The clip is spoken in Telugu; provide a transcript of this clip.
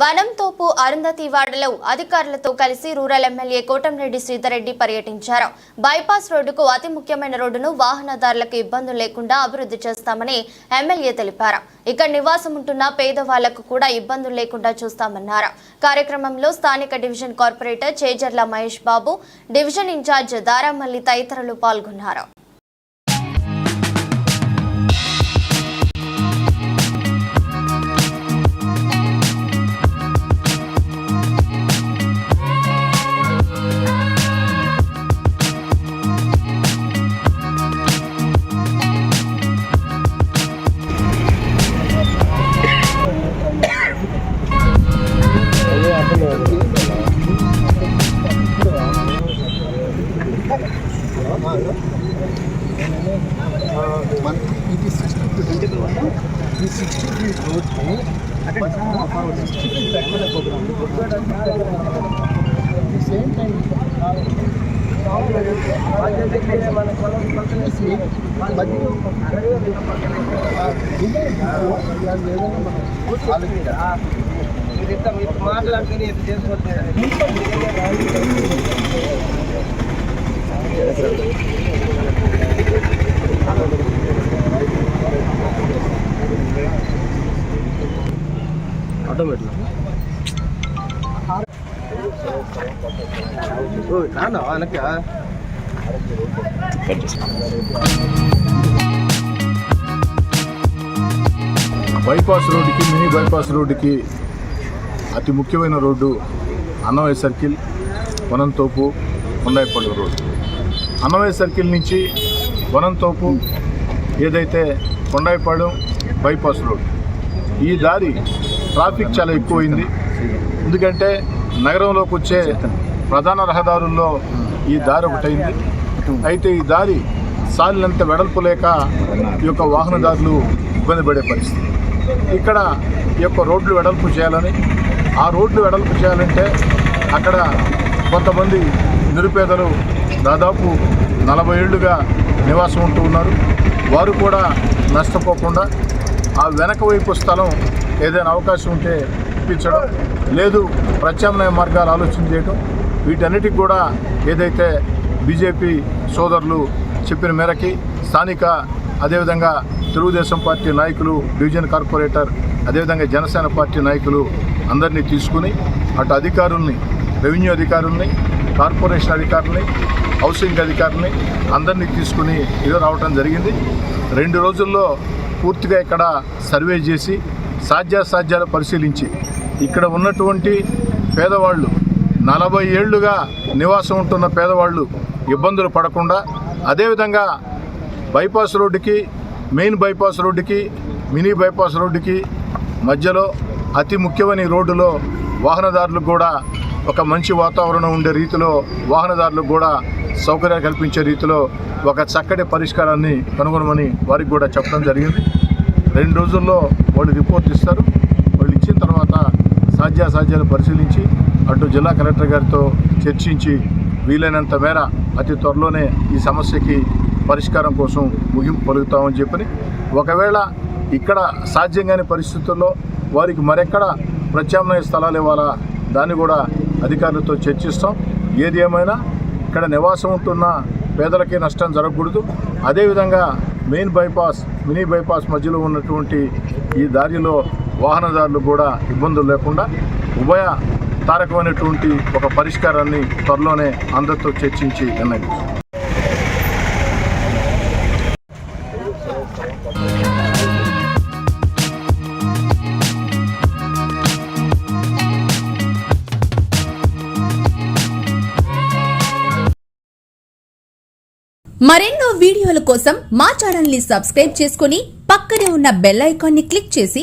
వనంతోపు అరుంధతి వాడలో అధికారులతో కలిసి రూరల్ ఎమ్మెల్యే కోటంరెడ్డి శ్రీధర్రెడ్డి పర్యటించారు. బైపాస్ రోడ్డుకు అతి ముఖ్యమైన రోడ్డును వాహనదారులకు ఇబ్బందులు లేకుండా అభివృద్ధి చేస్తామని ఎమ్మెల్యే తెలిపారు. ఇక్కడ నివాసం ఉంటున్న పేదవాళ్ళకు కూడా ఇబ్బందులు లేకుండా చూస్తామన్నారు. కార్యక్రమంలో స్థానిక division corporator Chejarla Mahesh Babu division incharge Daramalli తదితరులు పాల్గొన్నారు. మన రోడ్ని సిక్స్టీ ఫీట్ సేమ్ టైం మాట్లాడుకుని ఎట్లా చేసుకోవచ్చు కానా వెనక బైపాస్ రోడ్డుకి మినీ బైపాస్ రోడ్డుకి అతి ముఖ్యమైన road Annamayya circle Vanamthopu Kondayipalli road Annamayya circle నుంచి వనంతోపు ఏదైతే కొండాయిపాడు బైపాస్ రోడ్. ఈ దారి ట్రాఫిక్ చాలా ఎక్కువైంది. ఎందుకంటే నగరంలోకి వచ్చే ప్రధాన రహదారుల్లో ఈ దారి ఒకటైంది. అయితే ఈ దారి సాలినంత వెడల్పు లేక ఈ యొక్క వాహనదారులు ఇబ్బంది పడే పరిస్థితి. ఇక్కడ ఈ యొక్క రోడ్లు వెడల్పు చేయాలని ఆ రోడ్లు వెడల్పు చేయాలంటే అక్కడ కొంతమంది నిరుపేదలు దాదాపు నలభై ఏళ్ళుగా నివాసం ఉంటూ ఉన్నారు. వారు కూడా నష్టపోకుండా ఆ వెనక వైపు స్థలం ఏదైనా అవకాశం ఉంటే ఇప్పించడం లేదు ప్రత్యామ్నాయ మార్గాలు ఆలోచన చేయడం వీటన్నిటికి కూడా ఏదైతే బీజేపీ సోదరులు చెప్పిన మేరకి స్థానిక అదేవిధంగా తెలుగుదేశం పార్టీ నాయకులు డివిజన్ కార్పొరేటర్ అదేవిధంగా జనసేన పార్టీ నాయకులు అందరినీ తీసుకుని అటు అధికారుల్ని రెవెన్యూ అధికారుల్ని కార్పొరేషన్ అధికారుల్ని హౌసింగ్ అధికారుల్ని అందరినీ తీసుకుని ఇది రావటం జరిగింది. రెండు రోజుల్లో పూర్తిగా ఇక్కడ సర్వే చేసి సాధ్యాసాధ్యాలు పరిశీలించి ఇక్కడ ఉన్నటువంటి పేదవాళ్ళు నలభై ఏళ్ళుగా నివాసం ఉంటున్న పేదవాళ్ళు ఇబ్బందులు పడకుండా అదేవిధంగా బైపాస్ రోడ్డుకి మెయిన్ బైపాస్ రోడ్డుకి మినీ బైపాస్ రోడ్డుకి మధ్యలో అతి ముఖ్యమైన రోడ్డులో వాహనదారులకు కూడా ఒక మంచి వాతావరణం ఉండే రీతిలో వాహనదారులకు కూడా సౌకర్యాలు కల్పించే రీతిలో ఒక చక్కటి పరిష్కారాన్ని కనుగొనమని వారికి కూడా చెప్పడం జరిగింది. రెండు రోజుల్లో వాళ్ళు రిపోర్ట్ ఇస్తారు. సాధ్యాసాధ్యాలు పరిశీలించి అటు జిల్లా కలెక్టర్ గారితో చర్చించి వీలైనంత మేర అతి త్వరలోనే ఈ సమస్యకి పరిష్కారం కోసం ముగింపు పలుకుతామని చెప్పని ఒకవేళ ఇక్కడ సాధ్యం కాని పరిస్థితుల్లో వారికి మరెక్కడ ప్రత్యామ్నాయ స్థలాలు ఇవ్వాలా దాన్ని కూడా అధికారులతో చర్చిస్తాం. ఏది ఏమైనా ఇక్కడ నివాసం ఉంటున్న పేదలకి నష్టం జరగకూడదు. అదేవిధంగా మెయిన్ బైపాస్ మినీ బైపాస్ మధ్యలో ఉన్నటువంటి ఈ దారిలో వాహనదారులు కూడా ఇబ్బందులు లేకుండా ఉభయ తారకమైనటువంటి ఒక పరిష్కారాన్ని త్వరలోనే అందరితో చర్చించి నిర్ణయం మరెన్నో వీడియోల కోసం మా ఛానల్ని సబ్స్క్రైబ్ చేసుకుని పక్కనే ఉన్న బెల్ ఐకాన్ని క్లిక్ చేసి